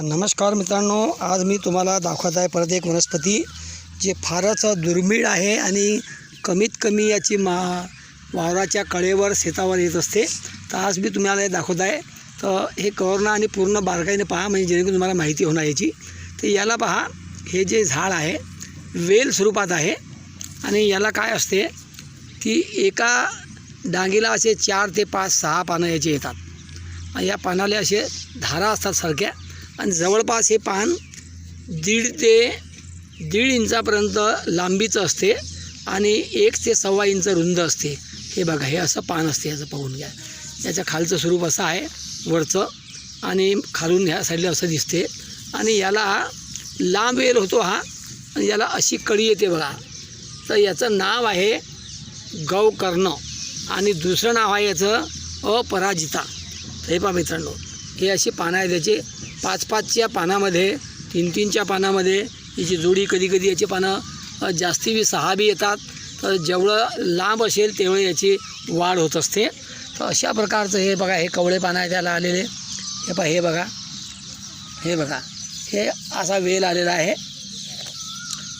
नमस्कार मित्रांनो आज मी तुम्हाला दाखवत आहे परत एक वनस्पती जे फारच दुर्मिळ आहे आणि कमीत कमी याची मा वावराच्या कळेवर शेतावर येत असते. तर आज मी तुम्हाला हे दाखवत आहे. तर हे कवरणं आणि पूर्ण बारकाईने पहा म्हणजे जेणेकरून तुम्हाला माहिती होणार याची. तर याला पहा हे जे झाड आहे वेल स्वरूपात आहे. आणि याला काय असते की एका डांगीला असे चार ते पाच सहा पानं याची येतात. या पानाला असे धारा असतात सारख्या. आणि जवळपास हे पान दीड ते दीड इंचापर्यंत लांबीचं असते आणि एक ते सव्वा इंच रुंद असते. हे बघा हे असं पान असते याचं पाहून घ्या. याचं खालचं स्वरूप असं आहे वरचं. आणि खालून ह्या साईडला असं दिसते. आणि याला लांब वेल होतो हा आणि याला अशी कळी येते बघा. तर याचं नाव आहे गौकर्ण आणि दुसरं नाव आहे याचं अपराजिता. हे पहा मित्रांनो हे अशी पानं आहेत याचे पाच पाचच्या पानामध्ये तीन तीनच्या पानामध्ये याची जोडी कधी कधी याची पानं जास्ती बी सहा बी येतात. तर जेवढं लांब असेल तेवढं याची वाढ होत असते. तर अशा प्रकारचं हे बघा हे कवळे पानं आहे त्याला आलेले. हे पहा हे बघा. हे बघा. हे असा वेल आलेला आहे.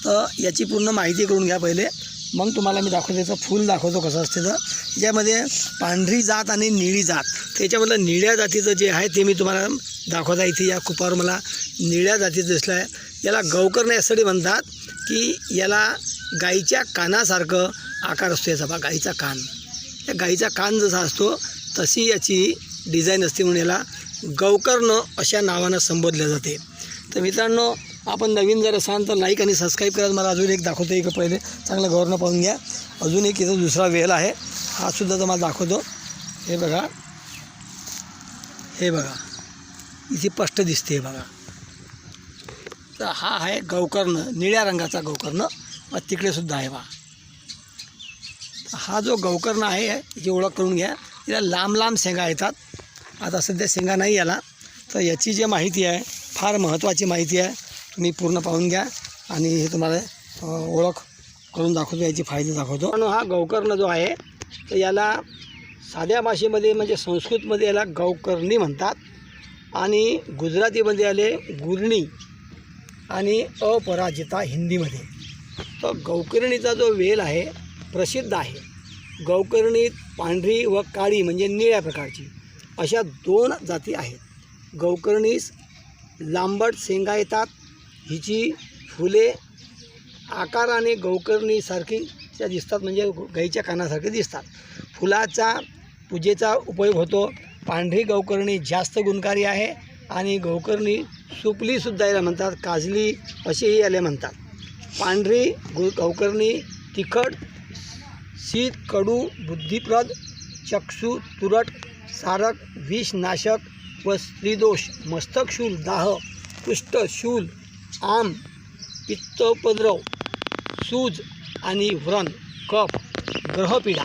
तर याची पूर्ण माहिती करून घ्या पहिले. मग तुम्हाला मी दाखवतो त्याचं फूल दाखवतो कसं असते तर. ज्यामध्ये पांढरी जात आणि निळी जात. त्याच्यामधलं निळ्या जातीचं जे आहे ते मी तुम्हाला दाखवता इथे या कुपावर मला निळ्या जातीचं दिसलं आहे. याला गवकर्ण यासाठी म्हणतात की याला गाईच्या कानासारखं आकार असतो याचा. बा गाईचा कान. या गाईचा कान जसा असतो तशी याची डिझाईन असते म्हणून याला गवकर्ण अशा नावानं संबोधलं जाते. तर मित्रांनो आपण नवीन जर असाल तर लाईक आणि सबस्क्राईब करा मला अजून एक दाखवतो एक पहिले चांगलं गौरनं पाहून घ्या. अजून एक इथं दुसरा वेल आहे. हा सुद्धा तुम्हाला दाखवतो. हे बघा. हे बघा. इथे स्पष्ट दिसते हे बघा. तर हा आहे गौकर्ण निळ्या रंगाचा गवकर्ण. मग तिकडे सुद्धा आहे बा. हा जो गौकर्ण आहे याची ओळख करून घ्या. याला लांब लांब शेंगा येतात. आता सध्या शेंगा नाही आला. तर याची जी माहिती आहे फार महत्त्वाची माहिती आहे तुम्ही पूर्ण पाहून घ्या. आणि हे तुम्हाला ओळख करून दाखवतो याची फायदे दाखवतो. पण हा गौकर्ण जो आहे तर याला साध्या भाषेमध्ये म्हणजे संस्कृतमध्ये याला गौकर्णी म्हणतात आणि गुजरातीमध्ये आले गुरणी आणि अपराजिता हिंदीमध्ये. तर गौकर्णीचा जो वेल आहे प्रसिद्ध आहे. गौकर्णीत पांढरी व काळी म्हणजे निळ्या प्रकारची अशा दोन जाती आहेत. गौकर्णीस लांबट शेंगा येतात. हिची फुले आकाराने गौकर्णीसारखी त्या दिसतात म्हणजे गाईच्या कानासारखे दिसतात. फुलाचा पूजेचा उपयोग होतो. पांढरी गौकर्णी जास्त गुणकारी आहे आणि गौकर्णी सुपलीसुद्धा याला म्हणतात काजली असेही याला म्हणतात. पांढरी गु गवकर्णी तिखट शीत कडू बुद्धिप्रद चक्षु तुरट सारक विषनाशक व स्त्रीदोष मस्तकशूल दाह कुष्ठ शूल आम पित्तोपद्रव सूज आणि व्रण कफ ग्रहपीडा.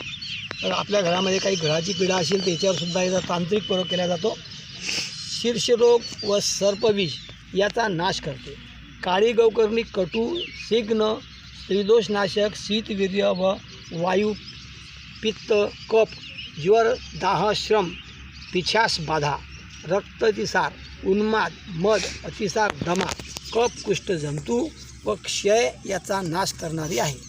तर आपल्या घरामध्ये काही ग्रहाची पीडा असेल त्याच्यावर सुद्धा याचा तांत्रिक प्रयोग केला जातो. शीर्षरोग व सर्पविष याचा नाश करते. काळी गौकर्णी कटू सिग्न त्रिदोषनाशक शीतवीर्य व वायू पित्त कप ज्वर दाह श्रम पिछास बाधा रक्ततिसार उन्माद मध अतिसार दमा कप कुष्ठ जंतू व क्षय याचा नाश करणारी आहे.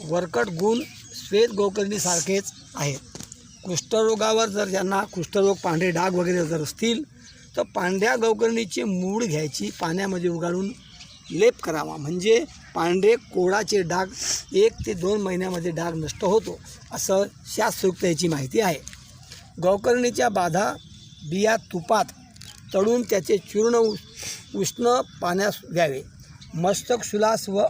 वरकट गुण श्वेत गोकर्णीसारखेच आहेत. कुष्ठरोगावर जर ज्यांना कुष्ठरोग पांढरे डाग वगैरे जर असतील तर पांढऱ्या गौकर्णीचे मूळ घ्यायची पाण्यामध्ये उगाळून लेप करावा. म्हणजे पांढरे कोळाचे डाग एक ते दोन महिन्यामध्ये डाग नष्ट होतो असं शास्त्रोक्त याची माहिती आहे. गौकर्णीच्या बाधा बिया तुपात तळून त्याचे चूर्ण उ उष्ण पाण्यास द्यावे. मस्तक सुलास व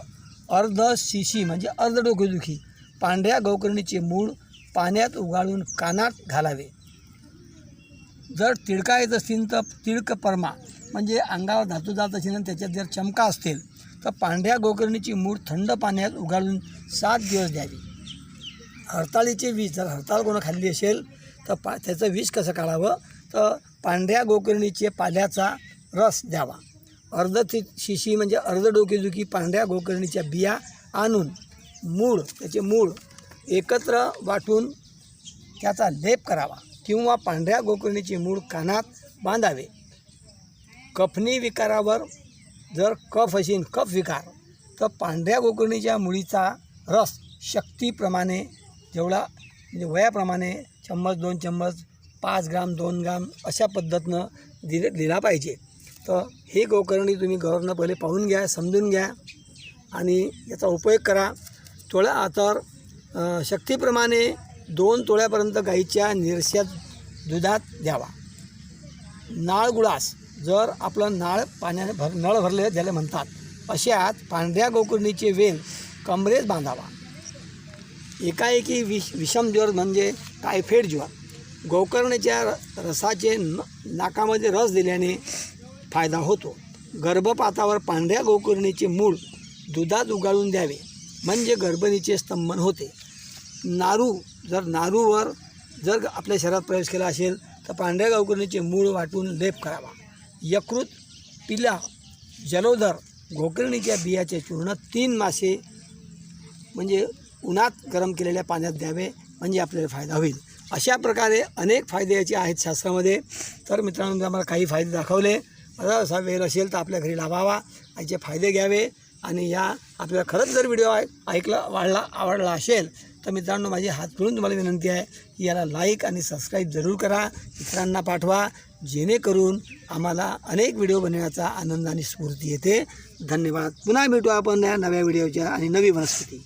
अर्ध शिशी म्हणजे अर्ध डोकेदुखी पांढऱ्या गौकर्णीचे मूळ पाण्यात उगाळून कानात घालावे. जर तिडका येत असतील तर तिळक परमा म्हणजे अंगावर धातू जात असेल आणि त्याच्यात जर चमका असतील तर पांढऱ्या गोकर्णीची मूळ थंड पाण्यात उगाळून सात दिवस द्यावी. हरताळीचे विष जर हरताळ कोणा खाल्ली असेल तर पा त्याचं विष कसं काढावं? तर पांढऱ्या गोकर्णीचे पाल्याचा रस द्यावा. अर्ध शिशी म्हणजे अर्ध डोकेदुखी पांढऱ्या गोकर्णीच्या बिया आणून मूळ त्याचे मूळ एकत्र वाटून त्याचा लेप करावा किंवा पांढऱ्या गोकर्णीचे मूळ कानात बांधावे. कफनी विकारावर जर कफ असेल कफ विकार तर पांढऱ्या गोकर्णीच्या मुळीचा रस शक्तीप्रमाणे जेवढा म्हणजे वयाप्रमाणे चम्मच दोन चम्मच पाच ग्राम दोन ग्राम अशा पद्धतीनं दिले दिला पाहिजे. तर हे गोकर्णी तुम्ही गव्हर्नर पहिले पाहून घ्या समजून घ्या आणि याचा उपयोग करा. थोड्या तर शक्तीप्रमाणे दोन तोळ्यापर्यंत गाईच्या निरश्यात दुधात द्यावा. नाळ गुळास जर आपलं नाळ पाण्याने भर नळ भरले ज्याला म्हणतात अशात पांढऱ्या गोकुर्णीचे वेल कमरेत बांधावा. एकाएकी विष विषम ज्वर म्हणजे टायफेड ज्वर. गोकर्णीच्या र- रसाचे न नाकामध्ये रस दिल्याने फायदा होतो. गर्भपातावर पांढऱ्या गोकर्णीचे मूळ दुधात उगाळून द्यावे म्हणजे गर्भणीचे स्तंभन होते. नारू जर नारूवर जर आपल्या शरीरात प्रवेश केला असेल तर पांढऱ्या गोकर्णीचे मूळ वाटून लेप करावा. यकृत पिला जलोदर गोकर्णीच्या बियाचे चूर्ण तीन मासे म्हणजे उन्हात गरम केलेल्या पाण्यात द्यावे म्हणजे आपल्याला फायदा होईल. अशा प्रकारे अनेक फायदे याचे आहेत शास्त्रामध्ये. तर मित्रांनो आम्हाला काही फायदे दाखवले. असा वेळ असेल तर आपल्या घरी लावावा याचे फायदे घ्यावे. आणि या आपल्याला खरंच जर व्हिडिओ ऐकला वाढला आवडला असेल तर मित्रांनो माझी हात जोडून तुम्हाला विनंती आहे की याला लाईक आणि सबस्क्राईब जरूर करा. इतरांना पाठवा जेणेकरून आम्हाला अनेक व्हिडिओ बनवण्याचा आनंद आणि स्फूर्ती येते. धन्यवाद. पुन्हा भेटू आपण या नव्या व्हिडिओच्या आणि नवी वनस्पती.